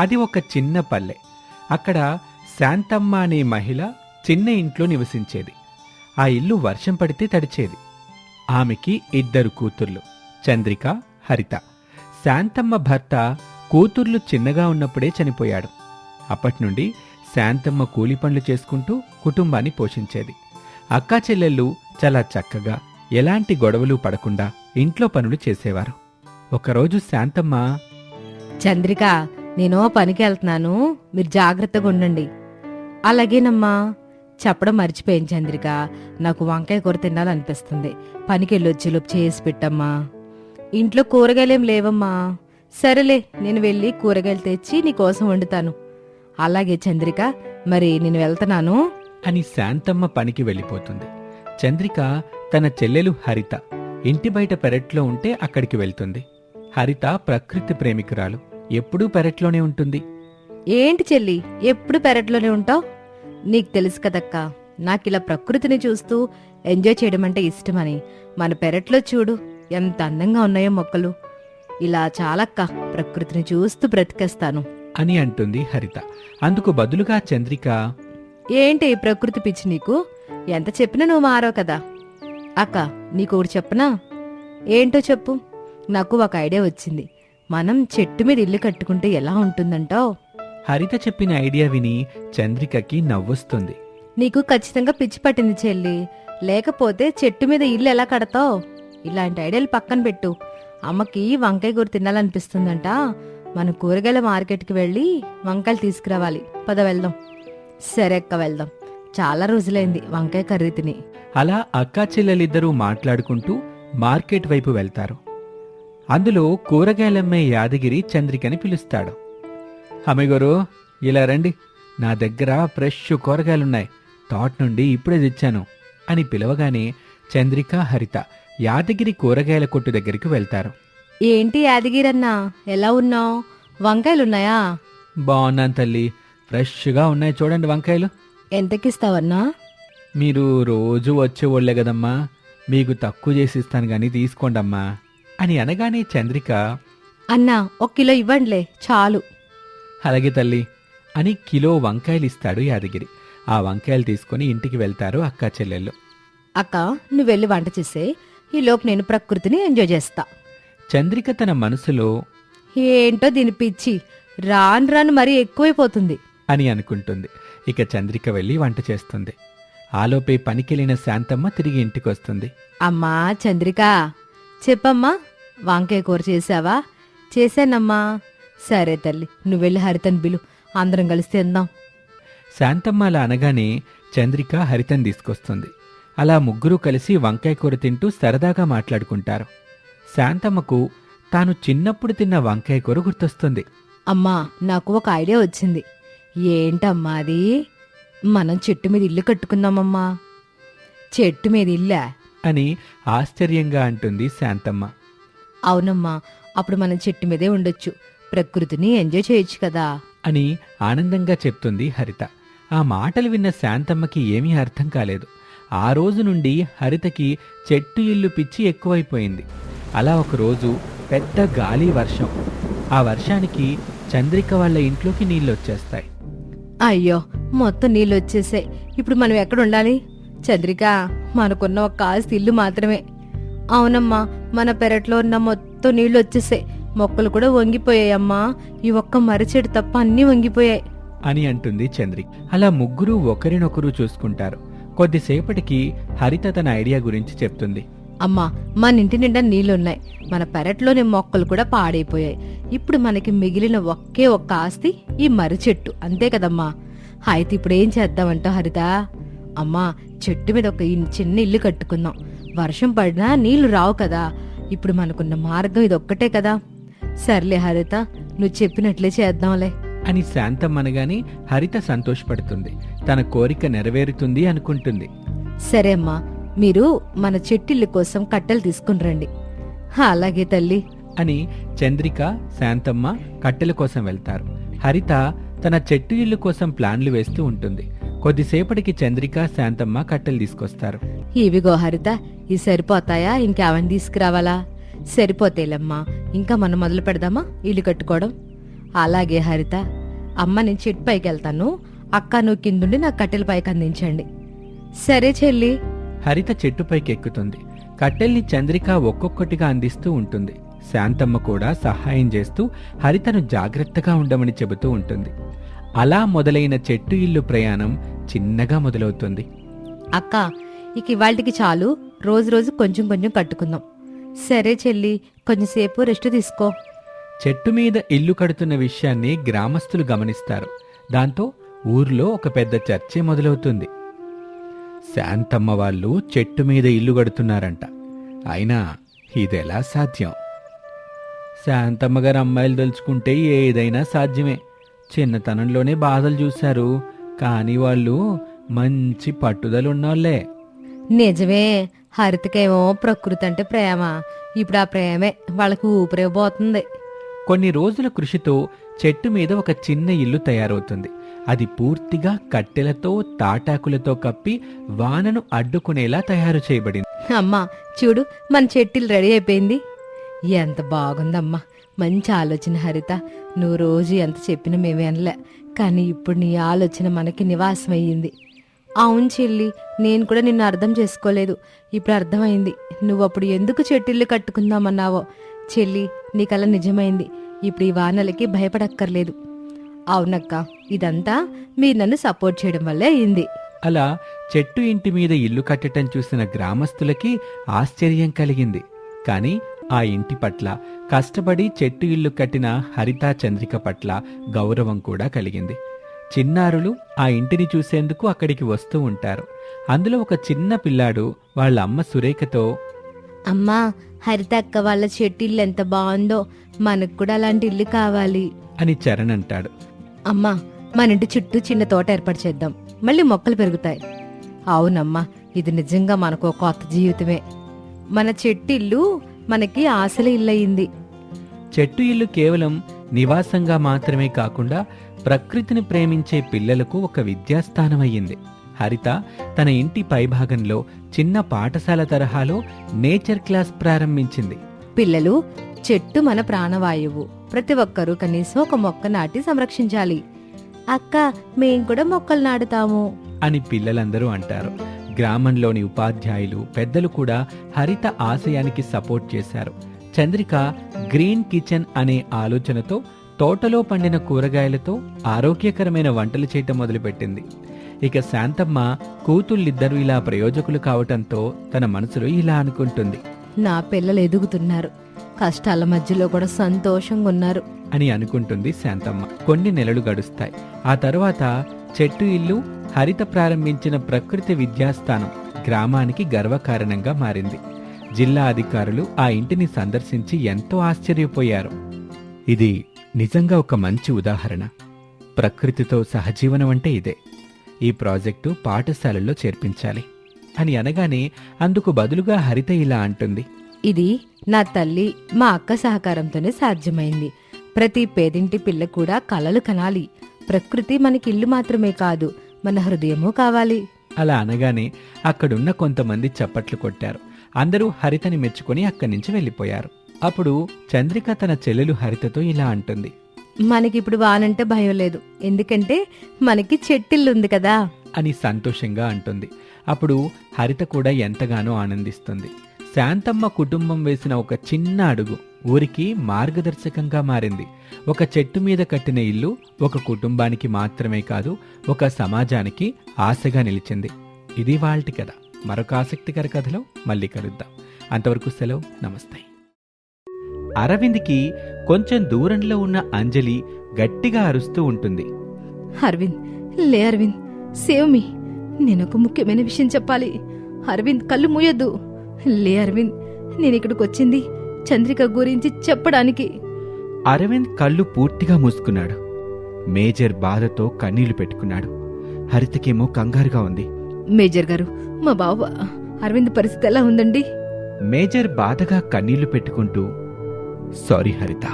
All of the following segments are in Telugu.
అది ఒక చిన్న పల్లె. అక్కడ శాంతమ్మ అనే మహిళ చిన్న ఇంట్లో నివసించేది. ఆ ఇల్లు వర్షం పడితే తడిచేది. ఆమెకి ఇద్దరు కూతుర్లు చంద్రిక హరిత. శాంతమ్మ భర్త కూతుర్లు చిన్నగా ఉన్నప్పుడే చనిపోయాడు. అప్పటినుండి శాంతమ్మ కూలి పనులు చేసుకుంటూ కుటుంబాన్ని పోషించేది. అక్కా చెల్లెళ్ళు చాలా చక్కగా ఎలాంటి గొడవలు పడకుండా ఇంట్లో పనులు చేసేవారు. ఒకరోజు శాంతమ్మ చంద్రిక నేను పనికి వెళ్తున్నాను మీరు జాగ్రత్తగా ఉండండి. అలాగేనమ్మా చెప్పడం మర్చిపోయింది చంద్రిక. నాకు వంకాయ కూర తినాలనిపిస్తుంది. పనికి వెళ్ళొచ్చేలోపు చేసి పెట్టమ్మా. ఇంట్లో కూరగాయలేం లేవమ్మా. సరేలే నేను వెళ్ళి కూరగాయలు తెచ్చి నీకోసం వండుతాను. అలాగే చంద్రిక మరి నేను వెళ్తున్నాను. అని శాంతమ్మ పనికి వెళ్ళిపోతుంది. చంద్రిక తన చెల్లెలు హరిత ఇంటి బయట పెరట్లో ఉంటే అక్కడికి వెళ్తుంది. హరిత ప్రకృతి ప్రేమికురాలు. ఎప్పుడూ పెరట్లోనే ఉంటుంది. ఏంటి చెల్లి ఎప్పుడు పెరట్లోనే ఉంటావు? నీకు తెలుసు కదక్కా నాకిలా ప్రకృతిని చూస్తూ ఎంజాయ్ చేయడం అంటే ఇష్టమని. మన పెరట్లో చూడు ఎంత అందంగా ఉన్నాయో మొక్కలు. ఇలా చాలక్క ప్రకృతిని చూస్తూ బ్రతికేస్తాను. అని అంటుంది హరిత. అందుకు బదులుగా చంద్రిక ఏంటి ఈ ప్రకృతి పిచ్చి నీకు? ఎంత చెప్పినా నువ్వు మారో కదా. అక్క నీకు ఒకటి చెప్పనా? ఏంటో చెప్పు. నాకు ఒక ఐడియా వచ్చింది. మనం చెట్టు మీద ఇల్లు కట్టుకుంటే ఎలా ఉంటుందంటావు? హరిత చెప్పిన ఐడియా విని చంద్రికకి నవ్వొస్తుంది. నీకు ఖచ్చితంగా పిచ్చి పట్టింది చెల్లి. లేకపోతే చెట్టు మీద ఇల్లు ఎలా కడతావు? ఇలాంటి ఐడియాలు పక్కన పెట్టు. అమ్మకి వంకాయ కూర తినాలనిపిస్తుందంట. మనం కూరగాయల మార్కెట్కి వెళ్ళి వంకాయలు తీసుకురావాలి. పద వెళ్దాం. సరే అక్క వెళ్దాం. చాలా రోజులైంది వంకాయ కర్రీ తిని. అలా అక్కా చెల్లెలిద్దరూ మాట్లాడుకుంటూ మార్కెట్ వైపు వెళ్తారు. అందులో కూరగాయలమ్మే యాదగిరి చంద్రికని పిలుస్తాడు. అమ్మగారు ఇలా రండి. నా దగ్గర ఫ్రెష్ కూరగాయలున్నాయి. తోట నుండి ఇప్పుడే తెచ్చాను అని పిలవగానే చంద్రిక హరిత యాదగిరి కూరగాయల కొట్టు దగ్గరికి వెళ్తారు. ఏంటి యాదగిరన్నా? ఎలా ఉన్నావు? వంకాయలున్నాయా? బాగున్నాను తల్లి. ఫ్రెష్గా ఉన్నాయి చూడండి వంకాయలు. ఎంతకిస్తావన్నా? మీరు రోజు వచ్చేవాళ్ళే కదమ్మా. మీకు తక్కువ చేసి ఇస్తాను గాని తీసుకోండమ్మా. అని అనగానే చంద్రిక అన్నా ఒక కిలో ఇవ్వండిలే చాలు. అలాగే తల్లి అని కిలో వంకాయలు ఇస్తాడు యాదగిరి. ఆ వంకాయలు తీసుకొని ఇంటికి వెళ్తారు అక్కా చెల్లెళ్ళు. అక్క నువ్వు వెళ్ళి వంట చేసే ఈలోపు నేను ప్రకృతిని ఎంజాయ్ చేస్తా. చంద్రిక తన మనసులో ఏంటో దీని పిచ్చి రాను రాను మరీ ఎక్కువైపోతుంది. అని అనుకుంటుంది. ఇక చంద్రిక వెళ్ళి వంట చేస్తుంది. ఆలోపే పనికెళ్ళిన శాంతమ్మ తిరిగి ఇంటికి వస్తుంది అమ్మా చంద్రిక చెప్పమ్మా వంకాయ కూర చేసావా చేశానమ్మా. సరే తల్లి నువ్వు వెళ్ళి హరితన్ బిలు అందరం కలిసి తిందాం. శాంతమ్మ అలా అనగానే చంద్రిక హరితని తీసుకొస్తుంది. అలా ముగ్గురు కలిసి వంకాయ కూర తింటూ సరదాగా మాట్లాడుకుంటారు. శాంతమ్మకు తాను చిన్నప్పుడు తిన్న వంకాయ కూర గుర్తొస్తుంది. అమ్మా నాకు ఒక ఐడియా వచ్చింది. ఏంటమ్మా అది? మనం చెట్టు మీద ఇల్లు కట్టుకుందామమ్మా. చెట్టు మీద ఇల్లా? అని ఆశ్చర్యంగా అంటుంది శాంతమ్మ. అవునమ్మా అప్పుడు మనం చెట్టు మీదే ఉండొచ్చు. ప్రకృతిని ఎంజాయ్ చేయొచ్చు కదా. అని ఆనందంగా చెప్తుంది హరిత. ఆ మాటలు విన్న శాంతమ్మకి ఏమీ అర్థం కాలేదు. ఆ రోజు నుండి హరితకి చెట్టు ఇల్లు పిచ్చి ఎక్కువైపోయింది. అలా ఒకరోజు పెద్ద గాలి వర్షం. ఆ వర్షానికి చంద్రిక వాళ్ళ ఇంట్లోకి నీళ్ళు వచ్చేస్తాయి. అయ్యో మొత్తం నీళ్ళు వచ్చేసాయి. ఇప్పుడు మనం ఎక్కడ ఉండాలి? చంద్రిక మనకున్న ఒక కాస్త ఇల్లు మాత్రమే. అవునమ్మా మన పెరట్లో ఉన్న మొత్తం నీళ్ళు వచ్చేసాయి మొక్కలు కూడా వంగిపోయాయమ్మా. ఈ ఒక్క మరిచెడు తప్ప అన్నీ వంగిపోయాయి. అని అంటుంది చంద్రిక అలా ముగ్గురు ఒకరినొకరు చూసుకుంటారు. కొద్దిసేపటికి హరిత తన ఐడియా గురించి చెప్తుంది. అమ్మా మన ఇంటి నిండా నీళ్ళున్నాయి మన పెరట్లోని మొక్కలు కూడా పాడైపోయాయి. ఇప్పుడు మనకి మిగిలిన ఒకే ఒక్క ఆస్తి ఈ మర్రి చెట్టు అంతే కదమ్మా. అయితే ఇప్పుడు ఏం చేద్దామంటావు హరిత? అమ్మా చెట్టు మీద ఒక ఇన్- చిన్న ఇల్లు కట్టుకుందాం. వర్షం పడినా నీళ్ళు రావు కదా. ఇప్పుడు మనకున్న మార్గం ఇది ఒక్కటే కదా. సర్లే హరిత నువ్వు చెప్పినట్లే చేద్దాంలే. అని శాంతం అనగానే హరిత సంతోషపడుతుంది. తన కోరిక నెరవేరుతుంది అనుకుంటుంది. సరే అమ్మా మీరు మన చెట్టిల్లు కోసం కట్టెలు తీసుకుని రండి. అలాగే తల్లి. అని చంద్రిక శాంతమ్మ కట్టెల కోసం వెళ్తారు. హరిత తన చెట్టు ఇల్లు కోసం ప్లాన్లు వేస్తూ ఉంటుంది. కొద్దిసేపటికి చంద్రిక శాంతమ్మ కట్టెలు తీసుకొస్తారు. ఇవిగో హరిత ఇవి సరిపోతాయా? ఇంకేమైనా తీసుకురావాలా? సరిపోతేలమ్మా ఇంకా మనం మొదలు పెడదామా? ఇల్లు కట్టుకోవడం. అలాగే హరిత అమ్మ నేను చెట్టు పైకి వెళ్తాను. అక్క నువ్వు కిందుండి నాకు కట్టెల పైకి అందించండి. సరే చెల్లి. హరిత చెట్టుపైకి ఎక్కుతుంది. కట్టెల్ని చంద్రిక ఒక్కొక్కటిగా అందిస్తూ ఉంటుంది. శాంతమ్మ కూడా సహాయం చేస్తూ హరితను జాగ్రత్తగా ఉండమని చెబుతూ ఉంటుంది. అలా మొదలైన చెట్టు ఇల్లు ప్రయాణం చిన్నగా మొదలవుతుంది. అక్క ఇక ఇవాళకి చాలు. రోజు రోజు కొంచెం కొంచెం కట్టుకుందాం. సరే చెల్లి కొంచెంసేపు రెస్ట్ తీసుకో. చెట్టు మీద ఇల్లు కడుతున్న విషయాన్ని గ్రామస్తులు గమనిస్తారు. దాంతో ఊర్లో ఒక పెద్ద చర్చే మొదలవుతుంది. శాంతమ్మ వాళ్ళు చెట్టు మీద ఇల్లు కడుతున్నారంట. అయినా ఇదెలా సాధ్యం? శాంతమ్మ గారు అమ్మాయిలు తలుచుకుంటే ఏదైనా సాధ్యమే. చిన్నతనంలోనే బాధలు చూశారు. కానీ వాళ్ళు మంచి పట్టుదల ఉన్నోళ్ళే నిజమే. హరితకేమో ప్రకృతి అంటే ప్రేమ. ఇప్పుడు ఆ ప్రేమే వాళ్ళకు ఊపిరిపోతుంది కొన్ని రోజుల కృషితో చెట్టు మీద ఒక చిన్న ఇల్లు తయారవుతుంది. అది పూర్తిగా కట్టెలతో తాటాకులతో కప్పి వానను అడ్డుకునేలా తయారు చేయబడింది. అమ్మా చూడు మన చెట్టిల్ రెడీ అయిపోయింది. ఎంత బాగుందమ్మా. మంచి ఆలోచన హరిత. నువ్వు రోజు ఎంత చెప్పినా మేమే అనలే. కానీ ఇప్పుడు నీ ఆలోచన మనకి నివాసం అయ్యింది. అవును చెల్లి నేను కూడా నిన్ను అర్థం చేసుకోలేదు. ఇప్పుడు అర్థమైంది. నువ్వు అప్పుడు ఎందుకు చెట్టిల్లు కట్టుకుందామన్నావో? చెల్లి నీకలా నిజమైంది. ఇప్పుడు ఈ వానలకి భయపడక్కర్లేదు. అవునక్క ఇదంతా మీరు నన్ను సపోర్ట్ చేయడం వల్లే అయింది. అలా చెట్టు ఇంటి మీద ఇల్లు కట్టటం చూసిన గ్రామస్తులకి ఆశ్చర్యం కలిగింది. కానీ ఆ ఇంటి పట్ల. కష్టపడి చెట్టు ఇల్లు కట్టిన హరితా చంద్రిక పట్ల గౌరవం కూడా కలిగింది. చిన్నారులు ఆ ఇంటిని చూసేందుకు అక్కడికి వస్తూ ఉంటారు. అందులో ఒక చిన్న పిల్లాడు వాళ్ళ అమ్మ సురేఖతో అమ్మా హరిత అక్క వాళ్ళ చెట్టు ఇల్లు ఎంత బాగుందో మనకు కూడా అలాంటి ఇల్లు కావాలి అని చరణ్ అంటాడు. అమ్మా మన ఇంటి చుట్టూ చిన్న తోట ఏర్పాటు చేద్దాం. మళ్ళీ మొక్కలు పెరుగుతాయి. అవునమ్మా ఇది నిజంగా మనకు ఒక కొత్త జీవితమే. మన చెట్టు ఇల్లు మనకి ఆశల ఇల్లు అయింది చెట్టు ఇల్లు కేవలం నివాసంగా మాత్రమే కాకుండా ప్రకృతిని ప్రేమించే పిల్లలకు ఒక విద్యాస్థానం అయ్యింది హరిత తన ఇంటి పైభాగంలో చిన్న పాఠశాల తరహాలో నేచర్ క్లాస్ ప్రారంభించింది. పిల్లలు చెట్టు మన ప్రాణవాయువు. ప్రతి ఒక్కరూ కనీసం ఒక మొక్క నాటి సంరక్షించాలి. అక్క మేం కూడా మొక్కలు నాటుతాము. అని పిల్లలందరూ అంటారు. గ్రామంలోని ఉపాధ్యాయులు పెద్దలు కూడా హరిత ఆశయానికి సపోర్ట్ చేశారు. చంద్రిక గ్రీన్ కిచెన్ అనే ఆలోచనతో తోటలో పండిన కూరగాయలతో ఆరోగ్యకరమైన వంటలు చేయటం మొదలుపెట్టింది. ఇక శాంతమ్మ కూతుళ్ళిద్దరూ ఇలా ప్రయోజకులు కావటంతో తన మనసులో ఇలా అనుకుంటుంది. నా పిల్లలు ఎదుగుతున్నారు. కష్టాల మధ్యలో కూడా సంతోషంగా ఉన్నారు. అని అనుకుంటుంది శాంతమ్మ. కొన్ని నెలలు గడుస్తాయి. ఆ తరువాత చెట్టు ఇల్లు హరిత ప్రారంభించిన ప్రకృతి విద్యాస్థానం గ్రామానికి గర్వకారణంగా మారింది. జిల్లా అధికారులు ఆ ఇంటిని సందర్శించి ఎంతో ఆశ్చర్యపోయారు. ఇది నిజంగా ఒక మంచి ఉదాహరణ. ప్రకృతితో సహజీవనం అంటే ఇదే. ఈ ప్రాజెక్టు పాఠశాలల్లో చేర్పించాలి. అని అనగానే అందుకు బదులుగా హరిత ఇలా అంటుంది. ఇది నా తల్లి మా అక్క సహకారంతోనే సాధ్యమైంది. ప్రతి పేదింటి పిల్ల కూడా కలలు కనాలి. ప్రకృతి మనకి ఇల్లు మాత్రమే కాదు మన హృదయము కావాలి. అలా అనగానే అక్కడున్న కొంతమంది చప్పట్లు కొట్టారు. అందరూ హరితని మెచ్చుకొని అక్కడి నుంచి వెళ్ళిపోయారు. అప్పుడు చంద్రిక తన చెల్లెలు హరితతో ఇలా అంటుంది. మనకిప్పుడు వానంటే భయం లేదు. ఎందుకంటే మనకి చెట్టిల్లు ఉంది కదా. అని సంతోషంగా అంటుంది. అప్పుడు హరిత కూడా ఎంతగానో ఆనందిస్తుంది. శాంతమ్మ కుటుంబం వేసిన ఒక చిన్న అడుగు ఊరికి మార్గదర్శకంగా మారింది. ఒక చెట్టు మీద కట్టిన ఇల్లు ఒక కుటుంబానికి మాత్రమే కాదు ఒక సమాజానికి ఆశగా నిలిచింది. ఇది వాళ్ళటి కథ. మరొక ఆసక్తికర కథలో మళ్ళీ కలుద్దాం. అంతవరకు సెలవు. నమస్తే. అరవింద్కి కొంచెం దూరంలో ఉన్న అంజలి గట్టిగా అరుస్తూ ఉంటుంది. అరవింద్ లే అరవింద్ సేవ్ మీ. నేను ఒక ముఖ్యమైన విషయం చెప్పాలి. అరవింద్ కళ్ళు మూయొద్దు. లే అరవింద్ నేను ఇక్కడికి వచ్చింది చంద్రిక గురించి చెప్పడానికి. అరవింద్ కళ్ళు పూర్తిగా మూసుకున్నాడు. మేజర్ బాధతో కన్నీళ్ళు పెట్టుకున్నాడు. హరితకేమో కంగారుగా ఉంది. మేజర్ గారు మా బావ అరవింద్ పరిస్థితి ఎలా ఉందండి? మేజర్ బాధగా కన్నీళ్ళు పెట్టుకుంటూ సారీ హరిత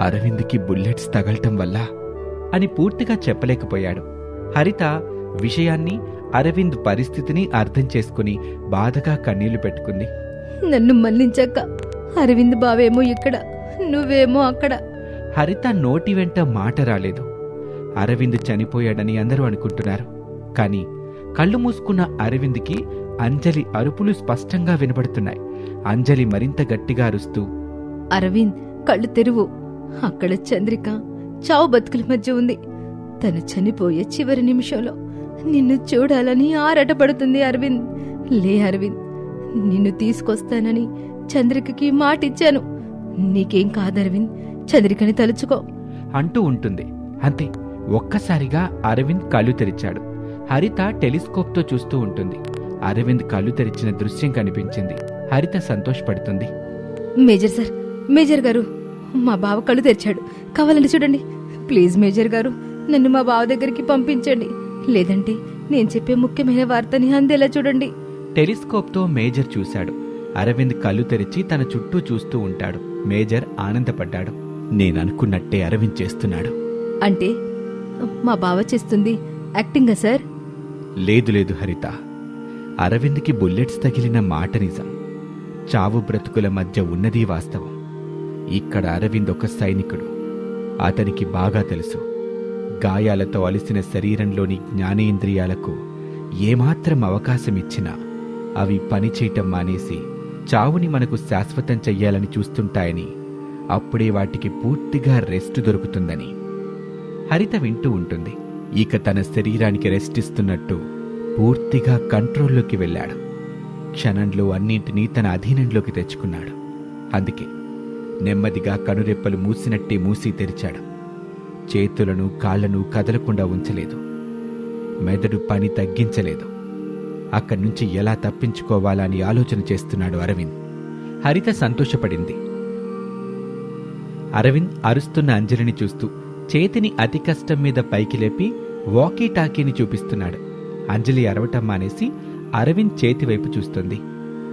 అరవింద్కి బుల్లెట్స్ తగలటం వల్ల అని పూర్తిగా చెప్పలేకపోయాడు. హరిత విషయాన్ని అరవింద్ పరిస్థితిని అర్థం చేసుకుని బాధగా కన్నీళ్ళు పెట్టుకుంది. నన్ను మన్నించాక అరవింద్ బావేమో ఇక్కడ నువ్వేమో అక్కడ. హరిత నోటి వెంట మాట రాలేదు. అరవింద్ చనిపోయాడని అందరూ అనుకుంటున్నారు. కానీ కళ్ళు మూసుకున్న అరవింద్కి అంజలి అరుపులు స్పష్టంగా వినబడుతున్నాయి. అంజలి మరింత గట్టిగా అరుస్తూ అరవింద్ కళ్ళు తెరువు. అక్కడ చంద్రిక చావు బతుకుల మధ్య ఉంది. తను చనిపోయే చివరి నిమిషంలో నిన్ను చూడాలని ఆరాటపడుతుంది అరవింద్. లే అరవింద్ నిన్ను తీసుకొస్తానని చంద్రికకి మాటిచ్చాను. నీకేం కాదు అరవింద్ చంద్రికని తలుచుకో. అంటూ ఉంటుంది. అంతే ఒక్కసారిగా అరవింద్ కళ్ళు తెరిచాడు. హరిత టెలిస్కోప్తో చూస్తూ ఉంటుంది. అరవింద్ కళ్ళు తెరిచిన దృశ్యం కనిపించింది. హరిత సంతోషపడుతుంది. మేజర్ సార్ మేజర్ గారు మా బావ కళ్ళు తెరిచాడు. కావాలంటే చూడండి. ప్లీజ్ మేజర్ గారు నన్ను మా బావ దగ్గరికి పంపించండి. లేదంటే నేను చెప్పే ముఖ్యమైన వార్తని అందేలా చూడండి. టెలిస్కోప్తో మేజర్ చూశాడు. అరవింద్ కళ్ళు తెరిచి తన చుట్టూ చూస్తూ ఉంటాడు. మేజర్ ఆనందపడ్డాడు. నేననుకున్నట్టే అరవింద్ చేస్తున్నాడు. అంటే? మా బావ చేస్తుంది. యాక్టింగా సార్? లేదు లేదు హరిత. అరవింద్కి బుల్లెట్స్ తగిలిన మాట నిజం. చావు బ్రతుకుల మధ్య ఉన్నది వాస్తవం. ఇక్కడ అరవింద్ ఒక సైనికుడు. అతనికి బాగా తెలుసు. గాయాలతో అలిసిన శరీరంలోని జ్ఞానేంద్రియాలకు ఏమాత్రం అవకాశం ఇచ్చినా అవి పనిచేయటం మానేసి చావుని మనకు శాశ్వతం చెయ్యాలని చూస్తుంటాయని అప్పుడే వాటికి పూర్తిగా రెస్ట్ దొరుకుతుందని హరిత వింటూ ఉంటుంది. ఇక తన శరీరానికి రెస్ట్ ఇస్తున్నట్టు పూర్తిగా కంట్రోల్లోకి వెళ్ళాడు. క్షణంలో అన్నింటినీ తన అధీనంలోకి తెచ్చుకున్నాడు. అందుకే నెమ్మదిగా కనురెప్పలు మూసినట్టే మూసి తెరిచాడు. చేతులను కాళ్ళను కదలకుండా ఉంచలేదు. మెదడు పని తగ్గించలేదు. అక్కడి నుంచి ఎలా తప్పించుకోవాలని ఆలోచన చేస్తున్నాడు అరవింద్. హరిత సంతోషపడింది. అరవింద్ అరుస్తున్న అంజలిని చూస్తూ చేతిని అతి కష్టం మీద పైకి లేపి వాకీ టాకీని చూపిస్తున్నాడు. అంజలి అరవటం మానేసి అరవింద్ చేతి వైపు చూస్తుంది.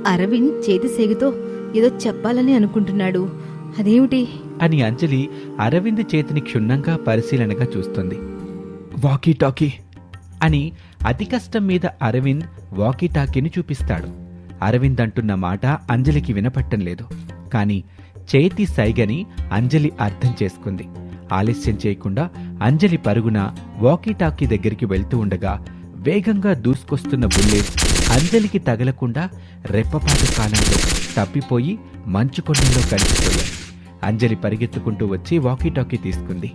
అరవింద్ చేతి సేగుతో ఏదో చెప్పాలని అనుకుంటున్నాడు. అదేమిటి? అని అంజలి అరవింద్ చేతిని క్షుణ్ణంగా పరిశీలనగా చూస్తుంది. వాకీ టాకీ అని అతి కష్టం మీద అరవింద్ వాకీ టాకీని చూపిస్తాడు. అరవింద్ అంటున్న మాట అంజలికి వినపట్టం లేదు. కానీ చేతి సైగని అంజలి అర్థం చేసుకుంది. ఆలస్యం చేయకుండా అంజలి పరుగున వాకీ టాకీ దగ్గరికి వెళ్తూ ఉండగా వేగంగా దూసుకొస్తున్న బుల్లెట్ అంజలికి తగలకుండా రెప్పపాటు కాలంలో తప్పిపోయి మంచు కొండల్లో కలిసిపోయాయి అంజలి పరిగెత్తుకుంటూ వచ్చి వాకీ టాకీ తీసుకుంది.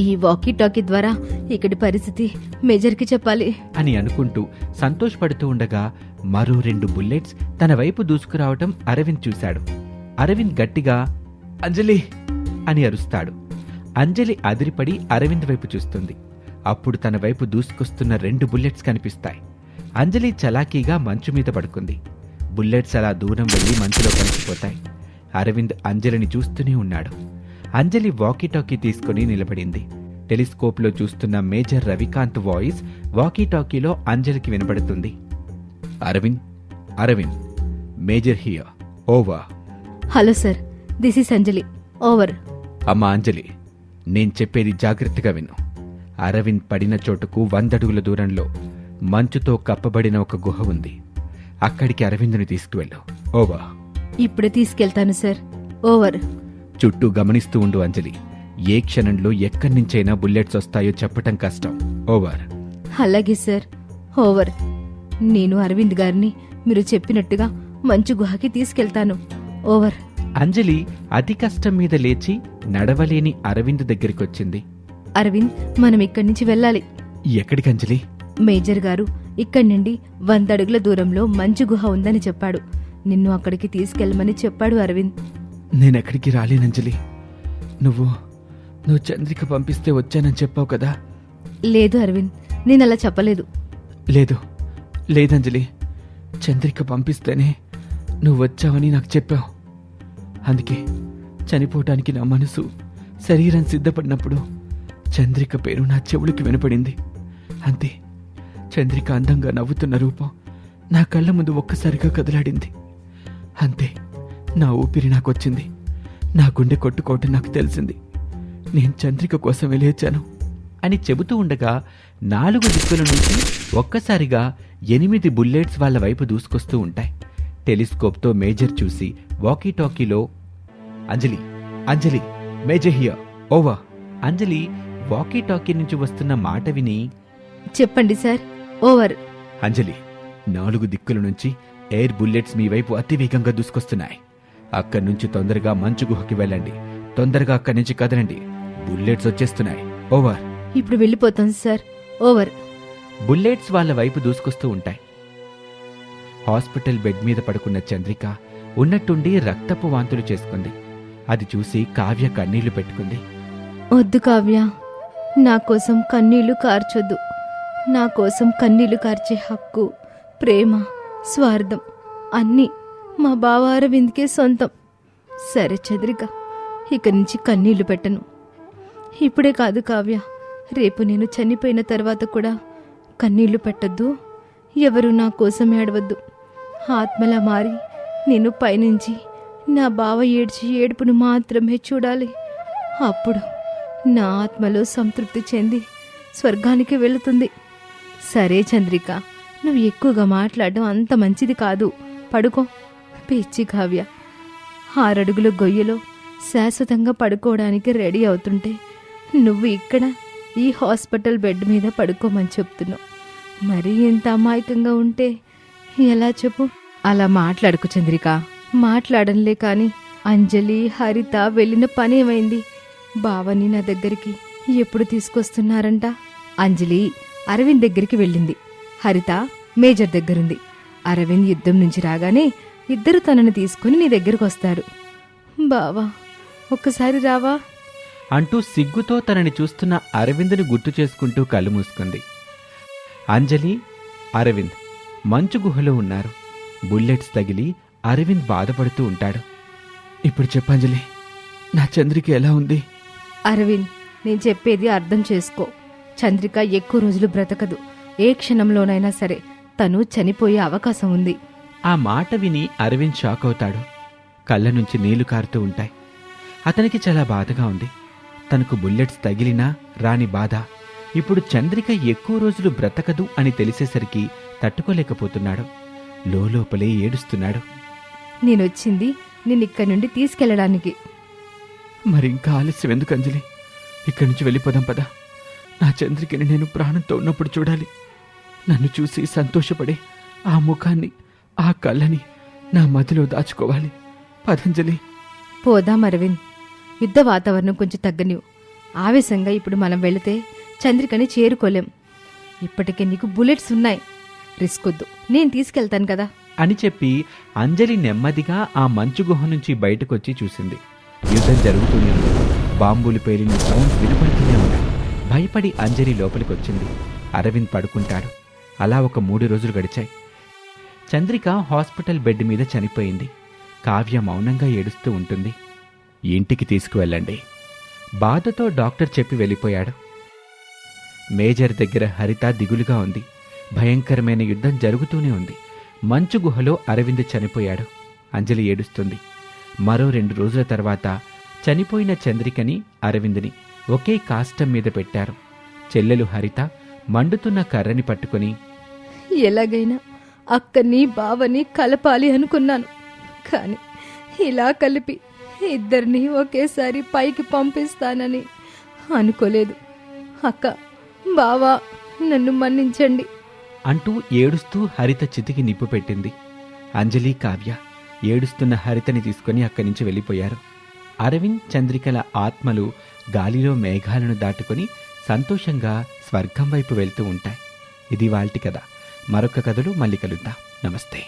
ఈ వాకీ టాకీ ద్వారా ఇక్కడి పరిస్థితి మేజర్కి చెప్పాలి. అని అనుకుంటూ సంతోషపడుతూ ఉండగా మరో రెండు బుల్లెట్స్ తన వైపు దూసుకురావటం అరవింద్ చూశాడు. అరవింద్ గట్టిగా అంజలి అని అరుస్తాడు. అంజలి అదిరిపడి అరవింద్ వైపు చూస్తుంది. అప్పుడు తన వైపు దూసుకొస్తున్న రెండు బుల్లెట్స్ కనిపిస్తాయి. అంజలి చలాకీగా మంచు మీద పడుకుంది. బుల్లెట్స్ అలా దూరం వెళ్ళి మంచులో కలిసిపోతాయి. అరవింద్ అంజలిని చూస్తూనే ఉన్నాడు. అంజలి వాకీటాకీ తీసుకుని నిలబడింది. టెలిస్కోప్లో చూస్తున్న మేజర్ రవికాంత్ వాయిస్ వాకీటాకీలో అంజలికి వినబడుతుంది Aravind Aravind major here over. Hello sir this is Anjali. Over. అమ్మా అంజలి నేను చెప్పేది జాగ్రత్తగా విను. అరవింద్ పడిన చోటుకు వందడుగుల దూరంలో మంచుతో కప్పబడిన ఒక గుహ ఉంది. అక్కడికి అరవింద్ని తీసుకువెళ్ళు. ఓవా ఇప్పుడే తీసుకెళ్తాను సార్. ఓవర్. చుట్టూ గమనిస్తూ ఉండు అంజలి. ఏ క్షణంలో ఎక్కడి నుంచైనా బుల్లెట్స్ వస్తాయో చెప్పటం కష్టం. ఓవర్. అలాగే సార్. ఓవర్. నేను అరవింద్ గారిని మీరు చెప్పినట్టుగా మంచు గుహకి తీసుకెళ్తాను. ఓవర్. అంజలి అతి కష్టం మీద లేచి నడవలేని అరవింద్ దగ్గరికొచ్చింది. అరవింద్ మనం ఇక్కడి నుంచి వెళ్ళాలి. ఎక్కడికి అంజలి? మేజర్ గారు ఇక్కడి నుండి వంద అడుగుల దూరంలో మంచు గుహ ఉందని చెప్పాడు. నిన్ను అక్కడికి తీసుకెళ్ళమని చెప్పాడు అరవింద్. నేనెక్కడికి రాలేనంజలి నువ్వు నువ్వు చంద్రిక పంపిస్తే వచ్చానని చెప్పావు కదా? లేదు అరవింద్ నేను అలా చెప్పలేదు. లేదు లేదంజలి చంద్రిక పంపిస్తేనే నువ్వు వచ్చావని నాకు చెప్పావు. అందుకే చనిపోవటానికి నా మనసు శరీరం సిద్ధపడినప్పుడు చంద్రిక పేరు నా చెవులకి వినపడింది. అంతే చంద్రిక అందంగా నవ్వుతున్న రూపం నా కళ్ళ ముందు ఒక్కసారిగా కదలాడింది. అంతే నా ఊపిరి నాకొచ్చింది. నా గుండె కొట్టుకోవటం నాకు తెలిసింది. నేను చంద్రిక కోసమే లేచాను. అని చెబుతూ ఉండగా నాలుగు దిక్కుల నుంచి ఒక్కసారిగా ఎనిమిది బుల్లెట్స్ వాళ్ళ వైపు దూసుకొస్తూ ఉంటాయి. టెలిస్కోప్తో మేజర్ చూసి వాకీటాకీలో Anjali Anjali major here over. Anjali walkie talkie నుంచి వస్తున్న మాట విని చెప్పండి సార్ ఓవర్. అంజలి నాలుగు దిక్కుల నుంచి ఎయిర్ బుల్లెట్స్ మీ వైపు అతివేగంగా దూసుకొస్తున్నాయి. అక్కడి నుంచి తొందరగా మంచు గుహకి వెళ్ళండి. తొందరగా అక్కడి నుంచి కదలండి. బుల్లెట్స్ వచ్చేస్తున్నాయి. ఓవర్. ఇప్పుడు వెళ్ళిపోతాం సార్. ఓవర్. బుల్లెట్స్ వాళ్ళ వైపు దూసుకొస్తూ ఉంటాయి. హాస్పిటల్ బెడ్ మీద పడుకున్న చంద్రిక ఉన్నట్టుండి రక్తపు వాంతులు చేసుకుంది. అది చూసి కావ్య కన్నీళ్ళు పెట్టుకుంది. వద్దు కావ్య. నా కోసం కన్నీళ్ళు కార్చొద్దు. నా కోసం కన్నీళ్ళు కార్చే హక్కు ప్రేమ. స్వార్థం. అన్నీ మా బావార విందుకే సొంతం. సరే చంద్రిక ఇక నుంచి కన్నీళ్ళు పెట్టను. ఇప్పుడే కాదు కావ్య రేపు నేను చనిపోయిన తర్వాత కూడా కన్నీళ్ళు పెట్టద్దు. ఎవరు నా కోసం ఏడవద్దు. ఆత్మలా మారి నేను పైనుంచి నా బావ ఏడ్చి ఏడుపును మాత్రమే చూడాలి. అప్పుడు నా ఆత్మలో సంతృప్తి చెంది స్వర్గానికి వెళుతుంది. సరే చంద్రిక. నువ్వు ఎక్కువగా మాట్లాడడం అంత మంచిది కాదు. పడుకో. పిచ్చి కావ్య. ఆరడుగుల గొయ్యలో శాశ్వతంగా పడుకోవడానికి రెడీ అవుతుంటే నువ్వు ఇక్కడ ఈ హాస్పిటల్ బెడ్ మీద పడుకోమని చెప్తున్నావు. మరీ ఇంత అమాయకంగా ఉంటే ఎలా చెప్పు? అలా మాట్లాడుకు చంద్రిక. మాట్లాడంలే కాని అంజలి హరిత వెళ్ళిన పని ఏమైంది? బావని నా దగ్గరికి ఎప్పుడు తీసుకొస్తున్నారంట? అంజలి అరవింద్ దగ్గరికి వెళ్ళింది. హరిత మేజర్ దగ్గరుంది. అరవింద్ యుద్ధం నుంచి రాగానే ఇద్దరు తనని తీసుకుని నీ దగ్గరకు వస్తారు. బావా ఒక్కసారి రావా? అంటూ సిగ్గుతో తనని చూస్తున్న అరవింద్ని గుర్తు చేసుకుంటూ కళ్ళు మూసుకుంది. అంజలి అరవింద్ మంచు గుహలో ఉన్నారు. బుల్లెట్స్ తగిలి అరవింద్ బాధపడుతూ ఉంటాడు. ఇప్పుడు చెప్పంజలి నా చంద్రిక ఎలా ఉంది? అరవింద్ నేను చెప్పేది అర్థం చేసుకో. చంద్రిక ఎక్కువ రోజులు బ్రతకదు. ఏ క్షణంలోనైనా సరే తను చనిపోయే అవకాశం ఉంది. ఆ మాట విని అరవింద్ షాక్ అవుతాడు. కళ్ళ నుంచి నీళ్ళు కారుతూ ఉంటాయి. అతనికి చాలా బాధగా ఉంది. తనకు బుల్లెట్స్ తగిలినా రాని బాధ. ఇప్పుడు చంద్రిక ఎక్కువ రోజులు బ్రతకదు అని తెలిసేసరికి తట్టుకోలేకపోతున్నాడు. లోపలే ఏడుస్తున్నాడు. నేనొచ్చింది నేను ఇక్కడి నుండి తీసుకెళ్ళడానికి మరింకా ఆలస్యం ఎందుకు అంజలి? ఇక్కడి నుంచి వెళ్ళిపోదాం పదా. నా చంద్రికని నేను ప్రాణంతో ఉన్నప్పుడు చూడాలి. నన్ను చూసి సంతోషపడే ఆ ముఖాన్ని ఆ కళ్ళని నా మదిలో దాచుకోవాలి. పదంజలి. పోదాం అరవింద్. యుద్ధ వాతావరణం కొంచెం తగ్గనివు ఆవేశంగా ఇప్పుడు మనం వెళితే చంద్రికని చేరుకోలేం. ఇప్పటికే నీకు బుల్లెట్స్ ఉన్నాయి. రిస్క్ వద్దు. నేను తీసుకెళ్తాను కదా. అని చెప్పి అంజలి నెమ్మదిగా ఆ మంచు గుహ నుంచి బయటకొచ్చి చూసింది. యుద్ధం జరుగుతూనే ఉంది. బాంబులు పేలిన సౌండ్ వినపడుతూనే ఉన్నాయి. భయపడి అంజలి లోపలికొచ్చింది. అరవింద్ పడుకుంటాడు. అలా ఒక మూడు రోజులు గడిచాయి. చంద్రిక హాస్పిటల్ బెడ్ మీద చనిపోయింది. కావ్య మౌనంగా ఏడుస్తూ ఉంటుంది. ఇంటికి తీసుకువెళ్ళండి. బాధతో డాక్టర్ చెప్పి వెళ్ళిపోయాడు. మేజర్ దగ్గర హరిత దిగులుగా ఉంది. భయంకరమైన యుద్ధం జరుగుతూనే ఉంది. మంచు గుహలో అరవింద్ చనిపోయాడు. అంజలి ఏడుస్తుంది. మరో రెండు రోజుల తర్వాత చనిపోయిన చంద్రికని అరవింద్ని ఒకే కాష్టం మీద పెట్టారు. చెల్లెలు హరిత మండుతున్న కర్రని పట్టుకొని ఎలాగైనా అక్కని బావని కలపాలి అనుకున్నాను. కానీ ఇలా కలిపి ఇద్దరిని ఒకేసారి పైకి పంపిస్తానని అనుకోలేదు. అక్క బావా నన్ను మన్నించండి. అంటూ ఏడుస్తూ హరిత చితికి నిప్పు పెట్టింది. అంజలి కావ్య ఏడుస్తున్న హరితని తీసుకొని అక్కడి నుంచి వెళ్ళిపోయారు. అరవింద్ చంద్రికల ఆత్మలు గాలిలో మేఘాలను దాటుకొని సంతోషంగా స్వర్గం వైపు వెళ్తూ ఉంటాయి. ఇది వాల్టి కథ. మరొక కథలో మళ్ళీ కలుద్దాం. నమస్తే.